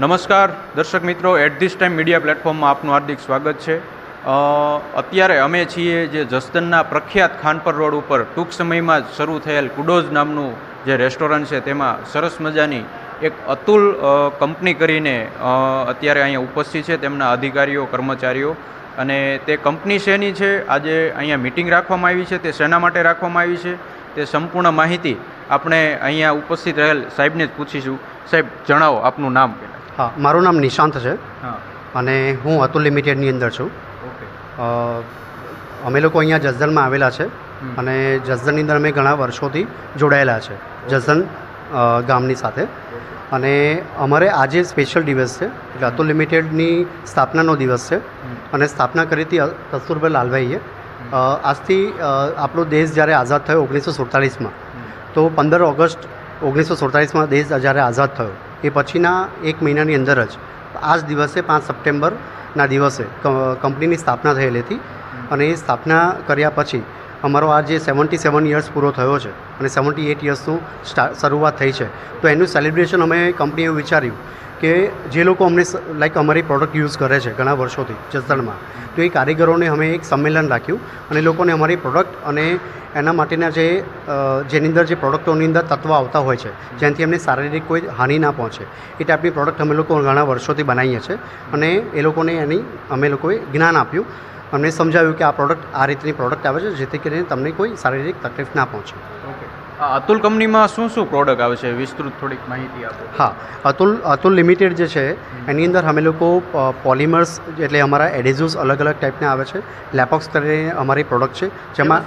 નમસ્કાર, દર્શક મિત્રો એટ ધીસ ટાઈમ મીડિયા પ્લેટફોર્મમાં આપનું હાર્દિક સ્વાગત છે. અત્યારે અમે છીએ જે જસદનના પ્રખ્યાત ખાનપર રોડ ઉપર ટૂંક સમયમાં જ શરૂ થયેલ કુડોઝ નામનું જે રેસ્ટોરન્ટ છે, તેમાં સરસ મજાની એક અતુલ કંપની કરીને અત્યારે અહીંયા ઉપસ્થિત છે તેમના અધિકારીઓ, કર્મચારીઓ. અને તે કંપની શેની છે? આજે અહીંયા મિટિંગ રાખવામાં આવી છે. તે શેના માટે રાખવામાં આવી છે? તે સંપૂર્ણ માહિતી આપણે અહીંયા ઉપસ્થિત રહેલ સાહેબને જ પૂછીશું. સાહેબ, જણાવો આપનું નામ. હા મારું નામ નિશાંત છે. અને હું અતુલ લિમિટેડની અંદર છું. અમે લોકો અહીંયા જસદણમાં આવેલા છે. અને જસદણની અંદર અમે ઘણા વર્ષોથી જોડાયેલા છે. જસદણ ગામની સાથે. અને અમારે આજે સ્પેશિયલ દિવસ છે. એટલે અતુલ લિમિટેડની સ્થાપનાનો દિવસ છે. અને સ્થાપના કરી હતી કસ્તુરભાઈ લાલભાઈએ. આજથી આપણો દેશ જ્યારે આઝાદ થયો ઓગણીસો સુડતાલીસમાં તો પંદર ઓગસ્ટ ઓગણીસો સુડતાલીસમાં દેશ જ્યારે આઝાદ થયો. એ પછીના એક મહિનાની અંદર જ. આ જ દિવસે પાંચ સપ્ટેમ્બરના દિવસે કંપનીની સ્થાપના થયેલી હતી. અને એ સ્થાપના કર્યા પછી અમારો આ જે સેવન્ટી સેવન યર્સ પૂરો થયો છે અને સેવન્ટી એટ યર્સનું શરૂઆત થઈ છે. તો એનું સેલિબ્રેશન અમે કંપનીએ વિચાર્યું કે જે લોકો અમને લાઈક અમારી પ્રોડક્ટ યુઝ કરે છે ઘણા વર્ષોથી જસદણમાં, તો એ કારીગરોને અમે એક સંમેલન રાખ્યું અને લોકોને અમારી પ્રોડક્ટ અને એના માટેના જે જેની અંદર જે પ્રોડક્ટોની અંદર તત્વ આવતા હોય છે, જેનાથી એમને શારીરિક કોઈ હાનિ ના પહોંચે, એ ટાઈપની પ્રોડક્ટ અમે લોકો ઘણા વર્ષોથી બનાવીએ છીએ અને એ લોકોને એની, અમે લોકોએ જ્ઞાન આપ્યું. અમને સમજાવ્યું કે આ પ્રોડક્ટ આ રીતની પ્રોડક્ટ આવે છે જેથી કરીને તમને કોઈ શારીરિક તકલીફ ના પહોંચે. ઓકે અતુલ કંપનીમાં શું શું પ્રોડક્ટ આવે છે? વિસ્તૃત થોડીક માહિતી આપો. હા અતુલ અતુલ લિમિટેડ જે છે એની અંદર અમે લોકો પોલિમર્સ એટલે અમારા એડેઝિવ્સ અલગ અલગ ટાઈપના આવે છે. લેપોક્સ કરીને અમારી પ્રોડક્ટ છે. જેમાં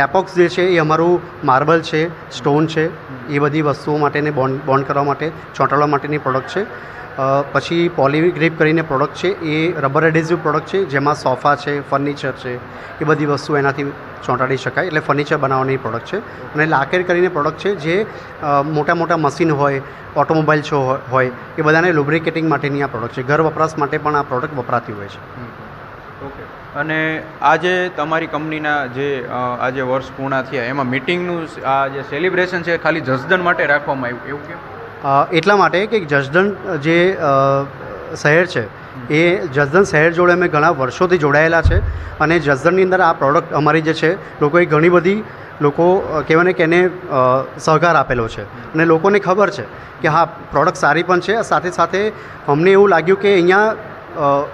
લેપોક્સ જે છે એ અમારું માર્બલ છે સ્ટોન છે. એ બધી વસ્તુઓ માટેને બોન્ડ બોન્ડ કરવા માટે, ચોંટાડવા માટેની પ્રોડક્ટ છે. પછી પોલીગ્રીપ કરીને પ્રોડક્ટ છે. એ રબર એડેઝિવ પ્રોડક્ટ છે, જેમાં સોફા છે ફર્નિચર છે, એ બધી વસ્તુ એનાથી ચોંટાડી શકાય. એટલે ફર્નિચર બનાવવાની પ્રોડક્ટ છે. અને લાકેર કરીને પ્રોડક્ટ છે, જે મોટા મોટા મશીન હોય ઓટોમોબાઈલ છો હોય, એ બધાને લુબ્રિકેટિંગ માટેની આ પ્રોડક્ટ છે. ઘર વપરાશ માટે પણ આ પ્રોડક્ટ વપરાતી હોય છે. અને આજે તમારી કંપનીના જે આજે વર્ષ પૂર્ણ થયા, એમાં મિટિંગનું આ જે સેલિબ્રેશન છે ખાલી જસદન માટે રાખવામાં આવ્યું, એવું કેમ? એટલા માટે કે જસદણ જે શહેર છે, એ જસદણ શહેર જોડે અમે ઘણા વર્ષોથી જોડાયેલા છે અને જસદણની અંદર આ પ્રોડક્ટ અમારી જે છે, લોકોએ ઘણી બધી લોકો કહેવાય ને કે એને સહકાર આપેલો છે. અને લોકોને ખબર છે કે હા પ્રોડક્ટ સારી પણ છે, સાથે સાથે અમને એવું લાગ્યું કે અહીંયા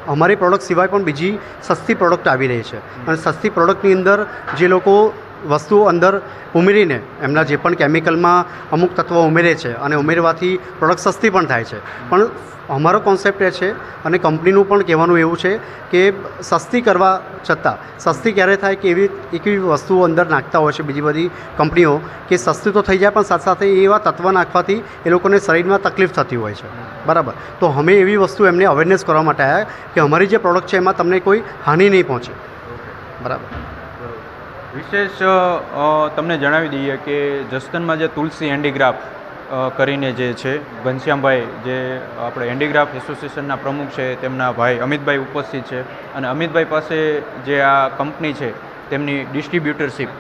અમારી પ્રોડક્ટ સિવાય પણ બીજી સસ્તી પ્રોડક્ટ આવી રહી છે. અને સસ્તી પ્રોડક્ટની અંદર જે લોકો વસ્તુઓ અંદર ઉમેરીને એમના જે પણ કેમિકલમાં અમુક તત્વો ઉમેરે છે અને ઉમેરવાથી પ્રોડક્ટ સસ્તી પણ થાય છે. પણ અમારો કોન્સેપ્ટ એ છે અને કંપનીનું પણ કહેવાનું એવું છે કે સસ્તી કરવા છતાં, સસ્તી ક્યારે થાય કે એવી એક એવી વસ્તુઓ અંદર નાખતા હોય છે બીજી બધી કંપનીઓ કે સસ્તી તો થઈ જાય પણ સાથે સાથે એવા તત્વ નાખવાથી એ લોકોને શરીરમાં તકલીફ થતી હોય છે. બરાબર? તો અમે એવી વસ્તુ એમને અવેરનેસ કરવા માટે આવ્યા કે અમારી જે પ્રોડક્ટ છે એમાં તમને કોઈ હાનિ નહીં પહોંચે. બરાબર? વિશેષ તમને જણાવી દઈએ કે જસદનમાં જે તુલસી હેન્ડીક્રાફ્ટ કરીને જે છે ઘનશ્યામભાઈ જે આપણે હેન્ડીક્રાફ્ટ એસોસિએશનના પ્રમુખ છે તેમના ભાઈ અમિતભાઈ ઉપસ્થિત છે અને અમિતભાઈ પાસે જે આ કંપની છે તેમની ડિસ્ટ્રીબ્યુટરશીપ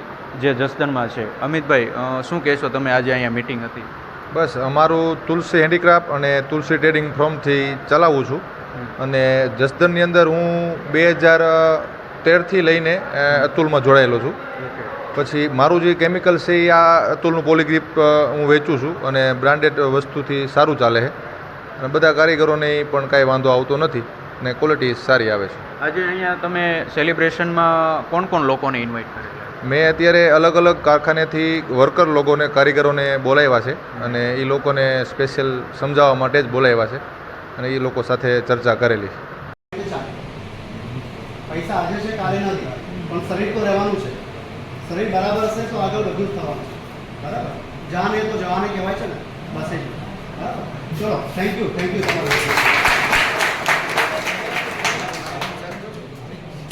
જે જસદનમાં છે. અમિતભાઈ શું કહેશો તમે? આજે અહીંયા મિટિંગ હતી. બસ અમારું તુલસી હેન્ડીક્રાફ્ટ અને તુલસી ટ્રેડિંગ ફોર્મથી ચલાવું છું. અને જસદનની અંદર હું બે હજાર તેરથી લઈને અતુલમાં જોડાયેલો છું. પછી મારું જે કેમિકલ છે એ આ અતુલનું પોલીગ્રીપ હું વેચું છું અને બ્રાન્ડેડ વસ્તુથી સારું ચાલે છે. અને બધા કારીગરોને પણ કાંઈ વાંધો આવતો નથી અને ક્વોલિટી સારી આવે છે. આજે અહીંયા તમે સેલિબ્રેશનમાં કોણ કોણ લોકોને ઇન્વાઇટ કરે મેં અત્યારે અલગ અલગ કારખાનેથી વર્કર લોકોને કારીગરોને બોલાવ્યા છે અને એ લોકોને સ્પેશિયલ સમજાવવા માટે જ બોલાવ્યા છે અને એ લોકો સાથે ચર્ચા કરેલી પૈસા આજે છે, કાલે નથી. પણ શરીર તો રહેવાનું છે. શરીર બરાબર હશે તો આગળ બધું જ થવાનું છે. બરાબર? જાને તો જવાને કહેવાય છે ને. બસ બરાબર? ચલો થેન્ક યુ થેન્ક યુ તમારું.